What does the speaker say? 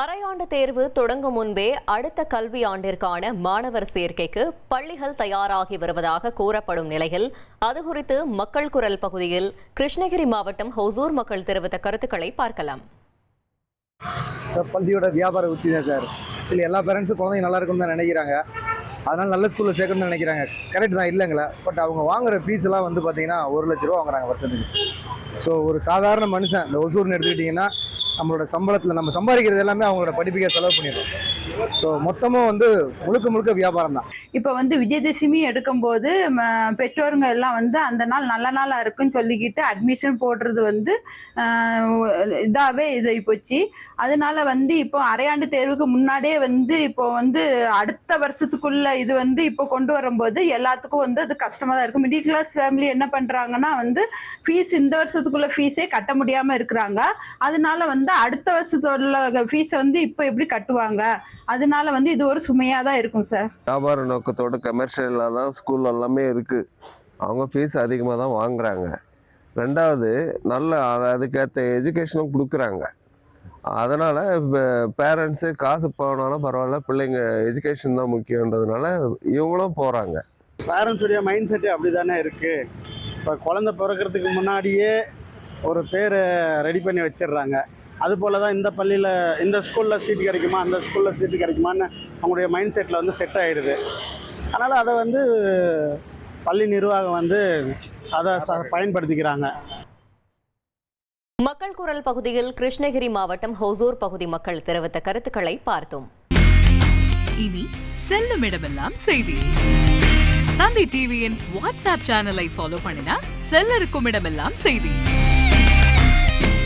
அரையாண்டு தேர்வு தொடங்கும் முன்பே அடுத்த கல்வி ஆண்டிற்கான மாணவர் சேர்க்கைக்கு பள்ளிகள் தயாராகி வருவதாக கூறப்படும் நிலையில் அது குறித்து மக்கள் குரல் பகுதியில் கிருஷ்ணகிரி மாவட்டம் ஹொசூர் மக்கள் தெரிவித்த கருத்துக்களை பார்க்கலாம். சார் பள்ளியோட வியாபார உத்தி தான் சார். ஆக்சுவலி எல்லா பேரண்ட்ஸும் குழந்தைங்க நல்லா இருக்கும்னு தான் நினைக்கிறாங்க. அதனால நல்ல ஸ்கூலில் சேர்க்கணும்னு நினைக்கிறாங்க. கரெக்ட் தான் இல்லைங்களா? பட் அவங்க வாங்குற ஃபீஸ் எல்லாம் வந்து பார்த்தீங்கன்னா ஒரு லட்ச ரூபா வாங்குறாங்க வருஷத்துக்கு. ஸோ ஒரு சாதாரண மனுஷன் இந்த ஒசூர்னு எடுத்துக்கிட்டிங்கன்னா நம்மளோட சம்பளத்தில் நம்ம சம்பாதிக்கிறது எல்லாமே அவங்களோட படிப்புக்கே செலவு பண்ணிடுறோம். ஸோ மொத்தமும் வந்து முழுக்க முழுக்க வியாபாரம் தான். இப்போ வந்து விஜயதசமி எடுக்கும்போது ம, பெற்றோருங்க எல்லாம் வந்து அந்த நாள் நல்ல நாளாக இருக்குன்னு சொல்லிக்கிட்டு அட்மிஷன் போடுறது வந்து இதாகவே இதாகி போச்சு. அதனால வந்து இப்போ அரையாண்டு தேர்வுக்கு முன்னாடியே வந்து இப்போ வந்து அடுத்த வருஷத்துக்குள்ள இது வந்து இப்போ கொண்டு வரும்போது எல்லாத்துக்கும் வந்து அது கஷ்டமாக தான் இருக்கும். மிடில் கிளாஸ் ஃபேமிலி என்ன பண்ணுறாங்கன்னா வந்து ஃபீஸ் இந்த வருஷத்துக்குள்ள ஃபீஸே கட்ட முடியாமல் இருக்கிறாங்க. அதனால வந்து அடுத்த வருஷத்துள்ள ஃபீஸை வந்து இப்போ எப்படி கட்டுவாங்க? அதனால வந்து இது ஒரு சுமையா தான் இருக்கும் சார் வியாபார நோக்கத்தோட கமர்ஷியலாக தான் ஸ்கூல் எல்லாமே இருக்குது அவங்க ஃபீஸ் அதிகமாக தான் வாங்குறாங்க. ரெண்டாவது நல்ல அது- அதுக்கேற்ற எஜுகேஷனும் கொடுக்குறாங்க. அதனால் பேரண்ட்ஸு காசு போனாலும் பரவாயில்ல பிள்ளைங்க எஜுகேஷன் தான் முக்கியன்றதுனால இவங்களும் போகிறாங்க பேரண்ட்ஸுடைய மைண்ட் செட்டு அப்படி தானே இருக்குது இப்போ குழந்த பிறக்கிறதுக்கு முன்னாடியே ஒரு பேரை ரெடி பண்ணி வச்சிடுறாங்க. அது போல தான் இந்த பள்ளியில் இந்த ஸ்கூலில் சீட் கிடைக்குமா அந்த ஸ்கூலில் சீட்டு கிடைக்குமான்னு அவங்களுடைய மைண்ட் செட்டில் வந்து செட் ஆகிடுது அதனால் அதை வந்து பள்ளி நிர்வாகம் வந்து அதை பயன்படுத்திக்கிறாங்க. மக்கள் குரல் பகுதியில் கிருஷ்ணகிரி மாவட்டம் ஹொசூர் பகுதி மக்கள் தெரிவித்த கருத்துக்களை பார்த்தோம். இனி செல்லும் இடமெல்லாம் செய்தி. தந்தை டிவியின் வாட்ஸ்அப் சேனலை ஃபாலோ பண்ணினா செல்ல இருக்கும் இடமெல்லாம் செய்தி.